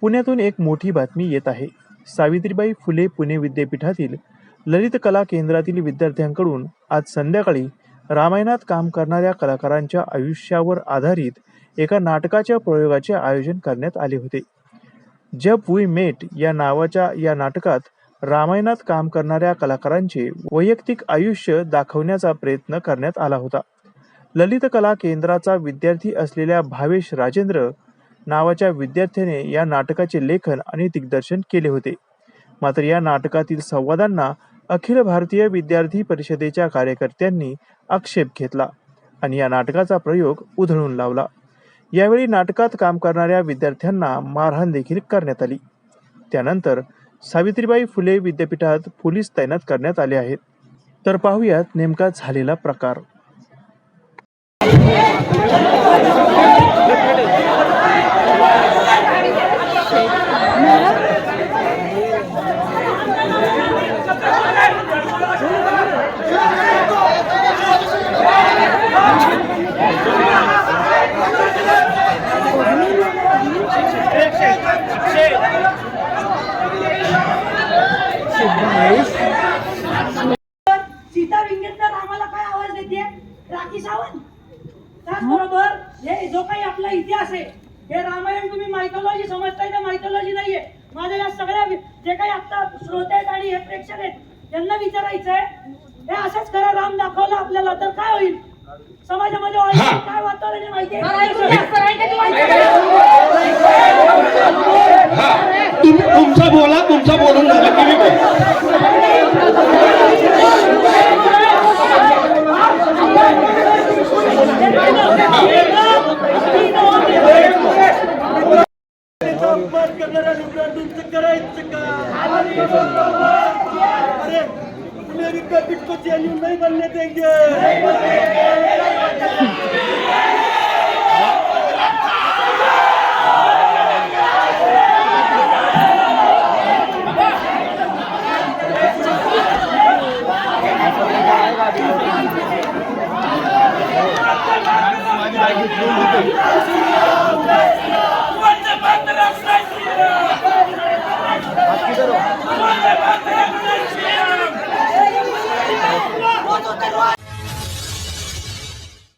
पुण्यातून एक मोठी बातमी येत आहे. सावित्रीबाई फुले पुणे विद्यापीठातील ललित कला केंद्रातील विद्यार्थ्यांकडून आज संध्याकाळी रामायणात काम करणाऱ्या कलाकारांच्या आयुष्यावर आधारित एका नाटकाच्या प्रयोगाचे आयोजन करण्यात आले होते. जब वी मेट या नावाच्या या नाटकात रामायणात काम करणाऱ्या कलाकारांचे वैयक्तिक आयुष्य दाखवण्याचा प्रयत्न करण्यात आला होता. ललित कला केंद्राचा विद्यार्थी असलेल्या भावेश राजेंद्र नावाच्या विद्यार्थ्याने या नाटकाचे लेखन आणि दिग्दर्शन केले होते. मात्र या नाटकातील संवादांना अखिल भारतीय विद्यार्थी परिषदेच्या कार्यकर्त्यांनी आक्षेप घेतला आणि या नाटकाचा प्रयोग उधळून लावला. यावेळी नाटकात काम करणाऱ्या विद्यार्थ्यांना मारहाण देखील करण्यात आली. त्यानंतर सावित्रीबाई फुले विद्यापीठात पोलीस तैनात करण्यात आले आहेत. तर पाहूयात नेमका झालेला प्रकार. सीता विंगेतर आम्हाला काय आवाज देते राखी सावंत? त्याचबरोबर हे जो काही आपला इतिहास आहे हे रामायण तुम्ही मायथॉलॉजी समजताय तर मायथॉलॉजी नाहीये. माझ्या या सगळ्या जे काही आता श्रोते आहेत आणि हे प्रेक्षक आहेत त्यांना विचारायचं आहे हे असंच खरं राम दाखवलं आपल्याला तर काय होईल? समाजामध्ये काय वातावरण आहे? माहिती आहे तुमचं बोला तुमचं बोलून अपमान करणाऱ्या लिबरांडूंचं करायचं का अरे अमेरिका बिटकोची आणि नाही बनले देंगे